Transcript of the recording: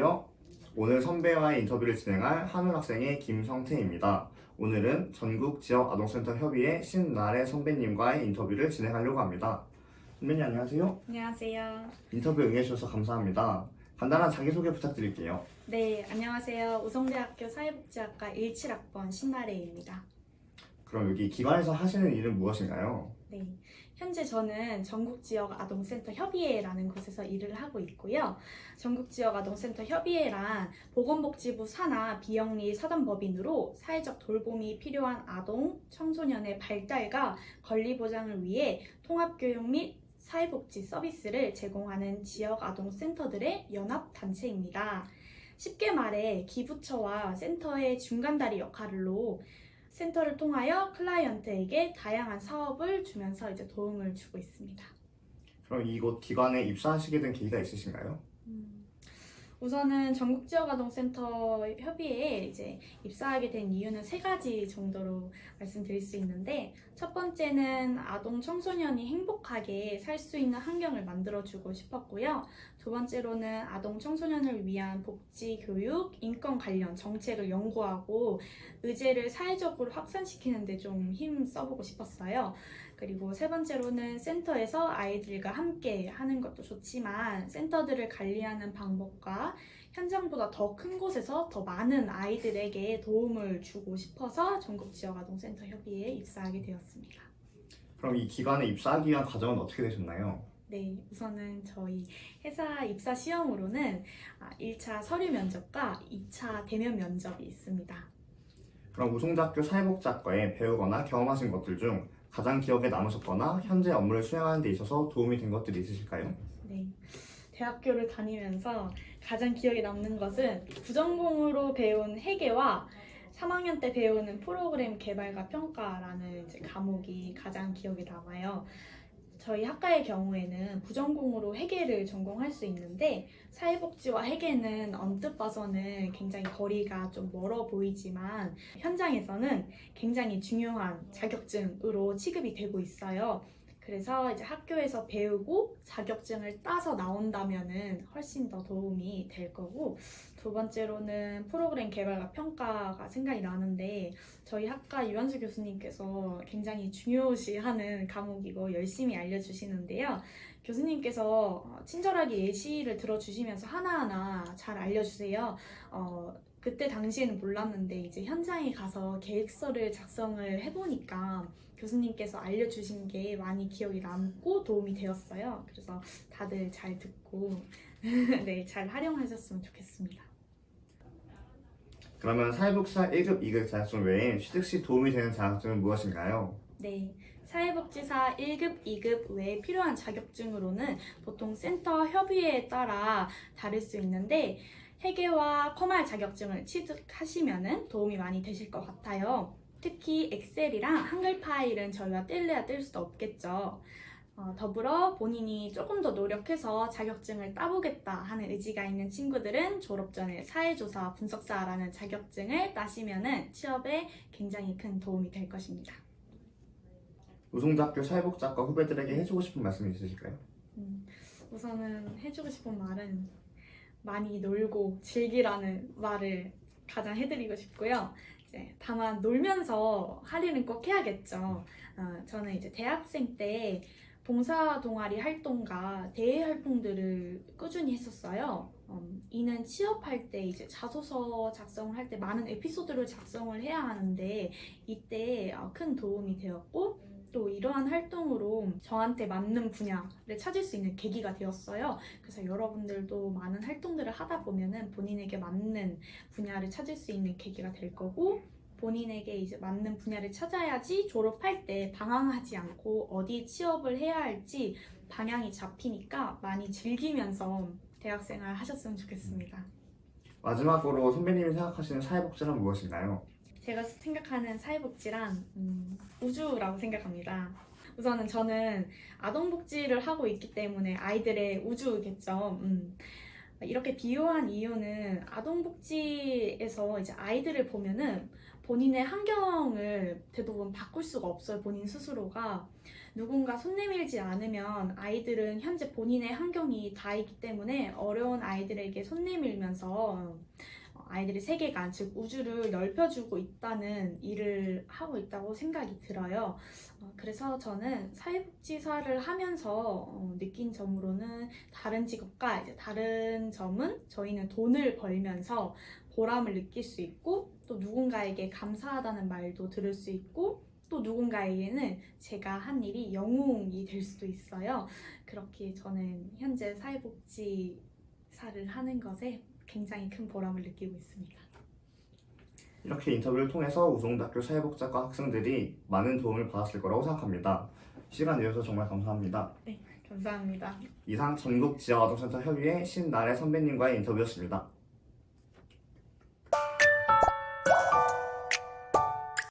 안녕하세요. 오늘 선배와의 인터뷰를 진행할 한울 학생의 김성태입니다. 오늘은 전국 지역 아동센터 협의회 신나래 선배님과의 인터뷰를 진행하려고 합니다. 선배님 안녕하세요. 안녕하세요. 인터뷰 응해주셔서 감사합니다. 간단한 자기소개 부탁드릴게요. 네, 안녕하세요. 우성대학교 사회복지학과 17학번 신나래입니다. 그럼 여기 기관에서 하시는 일은 무엇인가요? 네, 현재 저는 전국지역 아동센터 협의회라는 곳에서 일을 하고 있고요. 전국지역 아동센터 협의회란 보건복지부 산하 비영리 사단법인으로 사회적 돌봄이 필요한 아동, 청소년의 발달과 권리 보장을 위해 통합교육 및 사회복지 서비스를 제공하는 지역 아동센터들의 연합단체입니다. 쉽게 말해 기부처와 센터의 중간다리 역할로 센터를 통하여 클라이언트에게 다양한 사업을 주면서 이제 도움을 주고 있습니다. 그럼 이곳 기관에 입사하시게 된 계기가 있으신가요? 우선은 전국지역아동센터 협의회에 이제 입사하게 된 이유는 세 가지 정도로 말씀드릴 수 있는데 첫 번째는 아동 청소년이 행복하게 살 수 있는 환경을 만들어주고 싶었고요. 두 번째로는 아동 청소년을 위한 복지, 교육, 인권 관련 정책을 연구하고 의제를 사회적으로 확산시키는 데 좀 힘 써보고 싶었어요. 그리고 세 번째로는 센터에서 아이들과 함께 하는 것도 좋지만 센터들을 관리하는 방법과 현장보다 더 큰 곳에서 더 많은 아이들에게 도움을 주고 싶어서 전국 지역 아동센터 협의회에 입사하게 되었습니다. 그럼 이 기관에 입사하기 위한 과정은 어떻게 되셨나요? 네, 우선은 저희 회사 입사 시험으로는 1차 서류 면접과 2차 대면 면접이 있습니다. 그럼 우송대학교 사회복지학과에 배우거나 경험하신 것들 중 가장 기억에 남으셨거나 현재 업무를 수행하는 데 있어서 도움이 된 것들이 있으실까요? 네. 대학교를 다니면서 가장 기억에 남는 것은 부전공으로 배운 회계와 3학년 때 배우는 프로그램 개발과 평가라는 과목이 가장 기억에 남아요. 저희 학과의 경우에는 부전공으로 회계를 전공할 수 있는데 사회복지와 회계는 언뜻 봐서는 굉장히 거리가 좀 멀어 보이지만 현장에서는 굉장히 중요한 자격증으로 취급이 되고 있어요. 그래서 이제 학교에서 배우고 자격증을 따서 나온다면은 훨씬 더 도움이 될 거고 두 번째로는 프로그램 개발과 평가가 생각이 나는데 저희 학과 유한수 교수님께서 굉장히 중요시하는 과목이고 열심히 알려주시는데요. 교수님께서 친절하게 예시를 들어주시면서 하나하나 잘 알려주세요. 어, 그때 당시에는 몰랐는데 이제 현장에 가서 계획서를 작성을 해보니까 교수님께서 알려주신 게 많이 기억이 남고 도움이 되었어요. 그래서 다들 잘 듣고 네, 잘 활용하셨으면 좋겠습니다. 그러면 사회복지사 1급, 2급 자격증 외에 취득 시 도움이 되는 자격증은 무엇인가요? 네. 사회복지사 1급, 2급 외에 필요한 자격증으로는 보통 센터 협의회에 따라 다를 수 있는데 회계와 커말 자격증을 취득하시면 도움이 많이 되실 것 같아요. 특히 엑셀이랑 한글 파일은 저희가 뗄래야 뗄 수도 없겠죠. 어, 더불어 본인이 조금 더 노력해서 자격증을 따보겠다 하는 의지가 있는 친구들은 졸업 전에 사회조사 분석사라는 자격증을 따시면 취업에 굉장히 큰 도움이 될 것입니다. 우송대학교 사회복지학과 후배들에게 해주고 싶은 말씀이 있으실까요? 음, 우선은 해주고 싶은 말은 많이 놀고 즐기라는 말을 가장 해드리고 싶고요. 이제 다만 놀면서 할 일은 꼭 해야겠죠. 어, 저는 이제 대학생 때 봉사 동아리 활동과 대외 활동들을 꾸준히 했었어요. 음, 이는 취업할 때 이제 자소서 작성을 할 때 많은 에피소드를 작성을 해야 하는데 이때 어, 큰 도움이 되었고 또 이러한 활동으로 저한테 맞는 분야를 찾을 수 있는 계기가 되었어요. 그래서 여러분들도 많은 활동들을 하다 보면은 본인에게 맞는 분야를 찾을 수 있는 계기가 될 거고 본인에게 이제 맞는 분야를 찾아야지 졸업할 때 방황하지 않고 어디 취업을 해야 할지 방향이 잡히니까 많이 즐기면서 대학생활 하셨으면 좋겠습니다. 마지막으로 선배님이 생각하시는 사회복지란 무엇인가요? 제가 생각하는 사회복지란 음, 우주라고 생각합니다. 우선은 저는 아동복지를 하고 있기 때문에 아이들의 우주겠죠. 음. 이렇게 비유한 이유는 아동복지에서 이제 아이들을 보면은 본인의 환경을 대부분 바꿀 수가 없어요. 본인 스스로가. 누군가 손 내밀지 않으면 아이들은 현재 본인의 환경이 다 있기 때문에 어려운 아이들에게 손 내밀면서 아이들의 세계관, 즉 우주를 넓혀주고 있다는 일을 하고 있다고 생각이 들어요. 어, 그래서 저는 사회복지사를 하면서 어, 느낀 점으로는 다른 직업과 이제 다른 점은 저희는 돈을 벌면서 보람을 느낄 수 있고 또 누군가에게 감사하다는 말도 들을 수 있고 또 누군가에게는 제가 한 일이 영웅이 될 수도 있어요. 그렇게 저는 현재 사회복지사를 하는 것에 굉장히 큰 보람을 느끼고 있습니다. 이렇게 인터뷰를 통해서 우송대학교 사회복지학과 학생들이 많은 도움을 받았을 거라고 생각합니다. 시간 내주셔서 정말 감사합니다. 감사합니다. 이상 전국 지역아동센터 협의회 신나래 선배님과의 인터뷰였습니다.